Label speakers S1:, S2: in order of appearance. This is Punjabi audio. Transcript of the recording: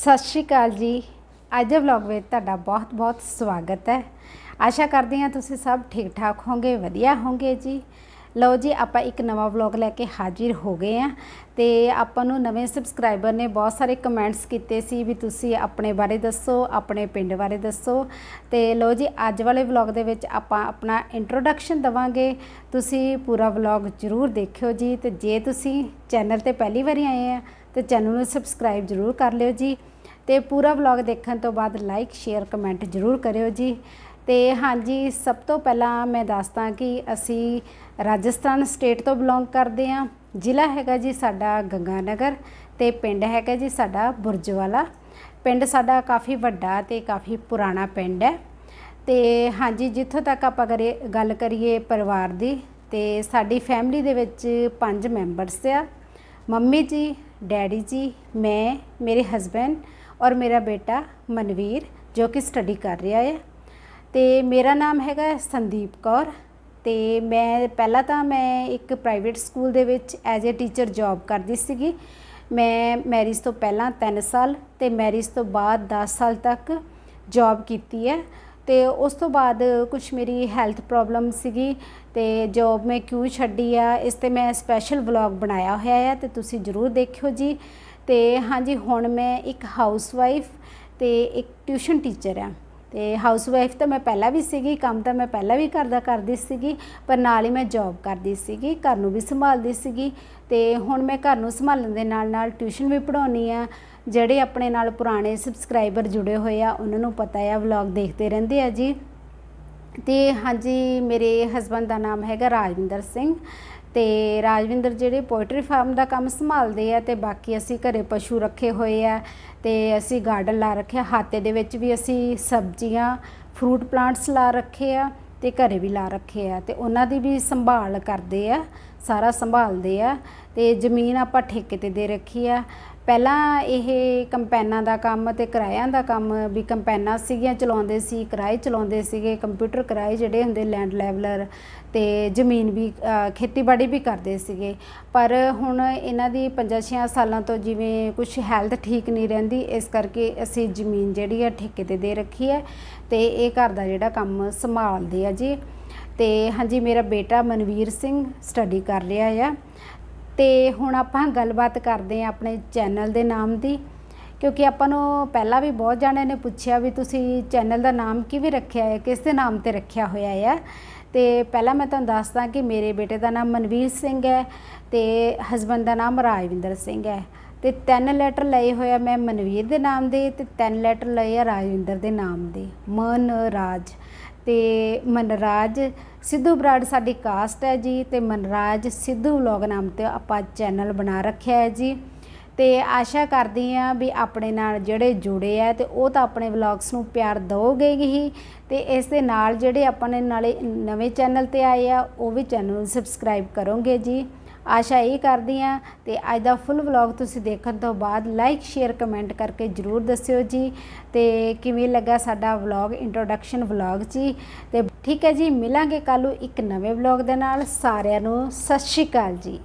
S1: ਸਤਿ ਸ਼੍ਰੀ ਅਕਾਲ ਜੀ। ਅੱਜ ਦੇ ਵਲੌਗ ਵਿੱਚ ਤੁਹਾਡਾ ਬਹੁਤ-ਬਹੁਤ ਸਵਾਗਤ ਹੈ। ਆਸ਼ਾ ਕਰਦੇ ਹਾਂ ਤੁਸੀਂ ਸਭ ਠੀਕ ਠਾਕ ਹੋਵੋਗੇ, ਵਧੀਆ ਹੋਵੋਗੇ ਜੀ। ਲਓ ਜੀ, ਆਪਾਂ ਇੱਕ ਨਵਾਂ ਵਲੌਗ ਲੈ ਕੇ ਹਾਜ਼ਰ ਹੋ ਗਏ ਆ ਤੇ ਆਪਾਂ ਨੂੰ ਨਵੇਂ ਸਬਸਕ੍ਰਾਈਬਰ ਨੇ ਬਹੁਤ ਸਾਰੇ ਕਮੈਂਟਸ ਕੀਤੇ ਸੀ ਵੀ ਤੁਸੀਂ ਆਪਣੇ ਬਾਰੇ ਦੱਸੋ, ਆਪਣੇ ਪਿੰਡ ਬਾਰੇ ਦੱਸੋ। ਤੇ ਲਓ ਜੀ, ਅੱਜ ਵਾਲੇ ਵਲੌਗ ਦੇ ਵਿੱਚ ਆਪਾਂ ਆਪਣਾ ਇੰਟਰੋਡਕਸ਼ਨ ਦਵਾਂਗੇ। ਤੁਸੀਂ ਪੂਰਾ ਵਲੌਗ ਜ਼ਰੂਰ ਦੇਖਿਓ ਜੀ ਤੇ ਜੇ ਤੁਸੀਂ ਚੈਨਲ ਤੇ ਪਹਿਲੀ ਵਾਰੀ ਆਏ ਆ ਤੇ ਚੈਨਲ ਨੂੰ ਸਬਸਕ੍ਰਾਈਬ ਜ਼ਰੂਰ ਕਰ ਲਿਓ ਜੀ ਤੇ ਪੂਰਾ ਵਲੌਗ ਦੇਖਣ ਤੋਂ ਬਾਅਦ ਲਾਈਕ ਸ਼ੇਅਰ ਕਮੈਂਟ ਜ਼ਰੂਰ ਕਰਿਓ ਜੀ। ਤੇ ਹਾਂਜੀ, ਸਭ ਤੋਂ ਪਹਿਲਾਂ ਮੈਂ ਦੱਸਦਾ ਕਿ ਅਸੀਂ ਰਾਜਸਥਾਨ ਸਟੇਟ ਤੋਂ ਬਿਲੋਂਗ ਕਰਦੇ ਹਾਂ। ਜ਼ਿਲ੍ਹਾ ਹੈਗਾ ਜੀ ਸਾਡਾ ਗੰਗਾਨਗਰ ਤੇ ਪਿੰਡ ਹੈਗਾ ਜੀ ਸਾਡਾ ਬੁਰਜਵਾਲਾ। ਪਿੰਡ ਸਾਡਾ ਕਾਫੀ ਵੱਡਾ ਤੇ ਕਾਫੀ ਪੁਰਾਣਾ ਪਿੰਡ ਹੈ। ਤੇ ਹਾਂਜੀ, ਜਿੱਥੋਂ ਤੱਕ ਆਪਾਂ ਕਰੇ ਗੱਲ ਕਰੀਏ ਪਰਿਵਾਰ ਦੀ, ਤੇ ਸਾਡੀ ਫੈਮਿਲੀ ਦੇ ਵਿੱਚ ਪੰਜ ਮੈਂਬਰਸ ਆ। ਮੰਮੀ ਜੀ ਡੈਡੀ ਜੀ, ਮੈਂ, ਮੇਰੇ ਹਸਬੈਂਡ ਔਰ ਮੇਰਾ ਬੇਟਾ ਮਨਵੀਰ, ਜੋ ਕਿ ਸਟੱਡੀ ਕਰ ਰਿਹਾ ਹੈ। ਤੇ ਮੇਰਾ ਨਾਮ ਹੈਗਾ ਸੰਦੀਪ ਕੌਰ ਤੇ ਮੈਂ, ਪਹਿਲਾਂ ਤਾਂ ਮੈਂ ਇੱਕ ਪ੍ਰਾਈਵੇਟ ਸਕੂਲ ਦੇ ਵਿੱਚ ਐਜ਼ ਅ ਟੀਚਰ ਜੌਬ ਕਰਦੀ ਸੀਗੀ। ਮੈਂ ਮੈਰਿਜ ਤੋਂ ਪਹਿਲਾਂ 3 ਸਾਲ ਤੇ ਮੈਰਿਜ ਤੋਂ ਬਾਅਦ 10 ਸਾਲ ਤੱਕ ਜੌਬ ਕੀਤੀ ਹੈ। ਤੇ ਉਸ ਤੋਂ ਬਾਅਦ ਕੁਝ ਮੇਰੀ ਹੈਲਥ ਪ੍ਰੋਬਲਮ ਸੀਗੀ ਤੇ ਜੌਬ ਮੈਂ ਕਿਉਂ ਛੱਡੀ ਆ, ਇਸ ਤੇ ਮੈਂ ਸਪੈਸ਼ਲ ਵਲੌਗ ਬਣਾਇਆ ਹੋਇਆ ਆ ਤੇ ਤੁਸੀਂ ਜਰੂਰ ਦੇਖਿਓ ਜੀ। ਤੇ ਹਾਂਜੀ, ਹੁਣ ਮੈਂ ਇੱਕ ਹਾਊਸਵਾਈਫ ਤੇ ਇੱਕ ਟਿਊਸ਼ਨ ਟੀਚਰ ਆ। ਤੇ ਹਾਊਸਵਾਈਫ ਤਾਂ ਮੈਂ ਪਹਿਲਾਂ ਵੀ ਸੀਗੀ, ਕੰਮ ਤਾਂ ਮੈਂ ਪਹਿਲਾਂ ਵੀ ਕਰਦਾ ਕਰਦੀ ਸੀਗੀ, ਪਰ ਨਾਲ ਹੀ ਮੈਂ ਜੌਬ ਕਰਦੀ ਸੀਗੀ, ਘਰ ਨੂੰ ਵੀ ਸੰਭਾਲਦੀ ਸੀਗੀ ਤੇ ਹੁਣ ਮੈਂ ਘਰ ਨੂੰ ਸੰਭਾਲਣ ਦੇ ਨਾਲ ਨਾਲ ਟਿਊਸ਼ਨ ਵੀ ਪੜਾਉਣੀ ਆ ਜਿਹੜੇ ਆਪਣੇ ਨਾਲ ਪੁਰਾਣੇ ਸਬਸਕ੍ਰਾਈਬਰ ਜੁੜੇ ਹੋਏ ਆ, ਉਹਨਾਂ ਨੂੰ ਪਤਾ ਆ ਵਲੌਗ ਦੇਖਦੇ ਰਹਿੰਦੇ ਆ ਜੀ। ਤੇ ਹਾਂਜੀ, ਮੇਰੇ ਹਸਬੰਦ ਦਾ ਨਾਮ ਹੈਗਾ ਰਾਜਵਿੰਦਰ ਸਿੰਘ। ਤੇ ਰਾਜਵਿੰਦਰ ਜਿਹੜੇ ਪੋਇਟਰੀ ਫਾਰਮ ਦਾ ਕੰਮ ਸੰਭਾਲਦੇ ਆ ਤੇ ਬਾਕੀ ਅਸੀਂ ਘਰੇ ਪਸ਼ੂ ਰੱਖੇ ਹੋਏ ਆ ਤੇ ਅਸੀਂ ਗਾਰਡਨ ਲਾ ਰੱਖਿਆ, ਹਾਤੇ ਦੇ ਵਿੱਚ ਵੀ ਅਸੀਂ ਸਬਜ਼ੀਆਂ, ਫਰੂਟ ਪਲਾਂਟਸ ਲਾ ਰੱਖੇ ਆ ਤੇ ਘਰੇ ਵੀ ਲਾ ਰੱਖੇ ਆ ਤੇ ਉਹਨਾਂ ਦੀ ਵੀ ਸੰਭਾਲ ਕਰਦੇ ਆ, ਸਾਰਾ ਸੰਭਾਲਦੇ ਆ। ਤੇ ਜ਼ਮੀਨ ਆਪਾਂ ਠੇਕੇ ਤੇ ਦੇ ਰੱਖੀ ਆ। ਪਹਿਲਾਂ ਇਹ ਕੰਪੈਨਾਂ ਦਾ ਕੰਮ ਤੇ ਕਿਰਾਇਆਂ ਦਾ ਕੰਮ ਵੀ ਕੰਪੈਨਾਂ ਸੀਗੀਆਂ, ਚਲਾਉਂਦੇ ਸੀ, ਕਿਰਾਏ ਚਲਾਉਂਦੇ ਸੀਗੇ, ਕੰਪਿਊਟਰ ਕਿਰਾਏ ਜਿਹੜੇ ਹੁੰਦੇ ਲੈਂਡ ਲੈਵਲਰ ਤੇ ਜ਼ਮੀਨ ਵੀ ਖੇਤੀਬਾੜੀ ਵੀ ਕਰਦੇ ਸੀਗੇ। ਪਰ ਹੁਣ ਇਹਨਾਂ ਦੀ 5-6 ਸਾਲਾਂ ਤੋਂ ਜਿਵੇਂ ਕੁਝ ਹੈਲਥ ਠੀਕ ਨਹੀਂ ਰਹਿੰਦੀ, ਇਸ ਕਰਕੇ ਅਸੀਂ ਜ਼ਮੀਨ ਜਿਹੜੀ ਆ ਠੇਕੇ ਤੇ ਦੇ ਰੱਖੀ ਹੈ ਤੇ ਇਹ ਘਰ ਦਾ ਜਿਹੜਾ ਕੰਮ ਸੰਭਾਲਦੇ ਆ ਜੀ। ਤੇ ਹਾਂਜੀ, ਮੇਰਾ ਬੇਟਾ ਮਨਵੀਰ ਸਿੰਘ ਸਟੱਡੀ ਕਰ ਰਿਹਾ ਆ ਤੇ ਹੁਣ ਆਪਾਂ ਗੱਲਬਾਤ ਕਰਦੇ ਆ ਆਪਣੇ ਚੈਨਲ ਦੇ ਨਾਮ ਦੀ, ਕਿਉਂਕਿ ਆਪਾਂ ਨੂੰ ਪਹਿਲਾਂ ਵੀ ਬਹੁਤ ਜਾਣਿਆਂ ਨੇ ਪੁੱਛਿਆ ਵੀ ਤੁਸੀਂ ਚੈਨਲ ਦਾ ਨਾਮ ਕਿਵੇਂ ਰੱਖਿਆ ਹੈ, ਕਿਸ ਦੇ ਨਾਮ ਤੇ ਰੱਖਿਆ ਹੋਇਆ ਹੈ। ਤੇ ਪਹਿਲਾਂ ਮੈਂ ਤੁਹਾਨੂੰ ਦੱਸਦਾ ਕਿ ਮੇਰੇ ਬੇਟੇ ਦਾ ਨਾਮ ਮਨਵੀਰ ਸਿੰਘ ਹੈ ਤੇ ਹਸਬੰਦ ਦਾ ਨਾਮ ਰਾਜਵਿੰਦਰ ਸਿੰਘ ਹੈ। ਤੇ ਤਿੰਨ ਲੈਟਰ ਲਏ ਹੋਇਆ ਮੈਂ ਮਨਵੀਰ ਦੇ ਨਾਮ ਦੇ ਤੇ ਤਿੰਨ ਲੈਟਰ ਲਏ ਆ ਰਾਜਵਿੰਦਰ ਦੇ ਨਾਮ ਦੇ। ਮਨ ਰਾਜ ਤੇ ਮਨਰਾਜ ਸਿੱਧੂ ਬਰਾੜ ਸਾਡੀ ਕਾਸਟ ਹੈ ਜੀ ਤੇ ਮਨਰਾਜ ਸਿੱਧੂ ਵਲੌਗ ਨਾਮ ਤੇ ਆਪਾਂ ਚੈਨਲ ਬਣਾ ਰੱਖਿਆ ਹੈ ਜੀ। ਤੇ ਆਸ਼ਾ ਕਰਦੀ ਆ ਵੀ ਆਪਣੇ ਨਾਲ ਜਿਹੜੇ ਜੁੜੇ ਆ ਤੇ ਉਹ ਤਾਂ ਆਪਣੇ ਵਲੌਗਸ ਨੂੰ ਪਿਆਰ ਦਿਓਗੇ ਹੀ। ਤੇ ਇਸ ਦੇ ਨਾਲ ਜਿਹੜੇ ਆਪਣੇ ਨਾਲੇ ਨਵੇਂ ਚੈਨਲ ਤੇ ਆਏ ਆ, ਉਹ ਵੀ ਚੈਨਲ ਨੂੰ ਸਬਸਕ੍ਰਾਈਬ ਕਰੋਗੇ ਜੀ। ਆਸ਼ਾ ਇਹ ਕਰਦੀ ਆ ਤੇ ਅੱਜ ਦਾ ਫੁੱਲ ਵਲੌਗ ਤੁਸੀਂ ਦੇਖਣ ਤੋਂ ਬਾਅਦ ਲਾਈਕ ਸ਼ੇਅਰ ਕਮੈਂਟ ਕਰਕੇ ਜਰੂਰ ਦੱਸਿਓ ਜੀ। ਤੇ ਕਿਵੇਂ ਲੱਗਾ ਸਾਡਾ ਵਲੌਗ ਇੰਟਰੋਡਕਸ਼ਨ ਵਲੌਗ ਜੀ? ਤੇ ਠੀਕ ਹੈ ਜੀ, ਮਿਲਾਂਗੇ ਕੱਲ ਨੂੰ ਇੱਕ ਨਵੇਂ ਵਲੌਗ ਦੇ ਨਾਲ। ਸਾਰਿਆਂ ਨੂੰ ਸਤਿ ਸ਼੍ਰੀ ਅਕਾਲ ਜੀ।